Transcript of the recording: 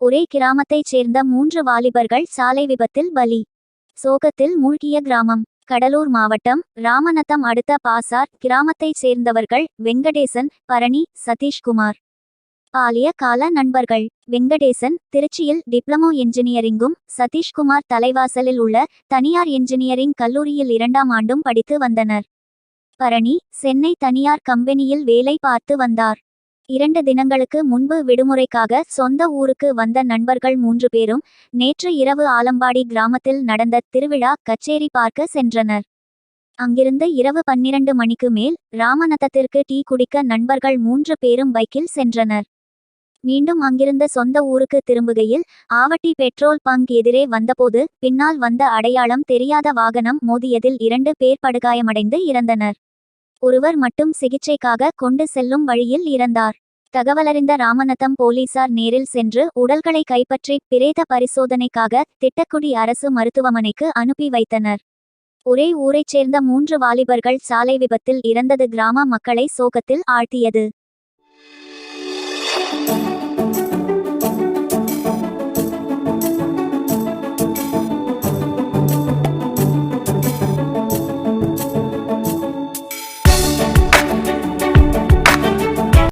ஒரே கிராமத்தைச் சேர்ந்த மூன்று வாலிபர்கள் சாலை விபத்தில் பலி. சோகத்தில் மூழ்கிய கிராமம். கடலூர் மாவட்டம் ராமநத்தம் அடுத்த பாசார் கிராமத்தைச் சேர்ந்தவர்கள் வெங்கடேசன் பரணி சதீஷ்குமார். பாலிய கால நண்பர்கள். வெங்கடேசன் திருச்சியில் டிப்ளமோ என்ஜினியரிங்கும் சதீஷ்குமார் தலைவாசலில் உள்ள தனியார் என்ஜினியரிங் கல்லூரியில் இரண்டாம் ஆண்டும் படித்து வந்தனர். பரணி சென்னை தனியார் கம்பெனியில் வேலை பார்த்து வந்தார். இரண்டு தினங்களுக்கு முன்பு விடுமுறைக்காக சொந்த ஊருக்கு வந்த நண்பர்கள் மூன்று பேரும் நேற்று இரவு ஆலம்பாடி கிராமத்தில் நடந்த திருவிழா கச்சேரி பார்க்க சென்றனர். அங்கிருந்து இரவு பன்னிரண்டு மணிக்கு மேல் ராமநத்தத்திற்கு டீ குடிக்க நண்பர்கள் மூன்று பேரும் பைக்கில் சென்றனர். மீண்டும் அங்கிருந்த சொந்த ஊருக்கு திரும்புகையில் ஆவட்டி பெட்ரோல் பங்க் எதிரே வந்தபோது பின்னால் வந்த அடையாளம் தெரியாத வாகனம் மோதியதில் இரண்டு பேர் படுகாயமடைந்து இறந்தனர். ஒருவர் மட்டும் சிகிச்சைக்காக கொண்டு செல்லும் வழியில் இறந்தார். தகவலறிந்த ராமநத்தம் போலீசார் நேரில் சென்று உடல்களை கைப்பற்றி பிரேத பரிசோதனைக்காக திட்டக்குடி அரசு மருத்துவமனைக்கு அனுப்பி வைத்தனர். ஒரே ஊரைச் சேர்ந்த மூன்று வாலிபர்கள் சாலை விபத்தில் இறந்தது கிராம மக்களை சோகத்தில் ஆழ்த்தியது.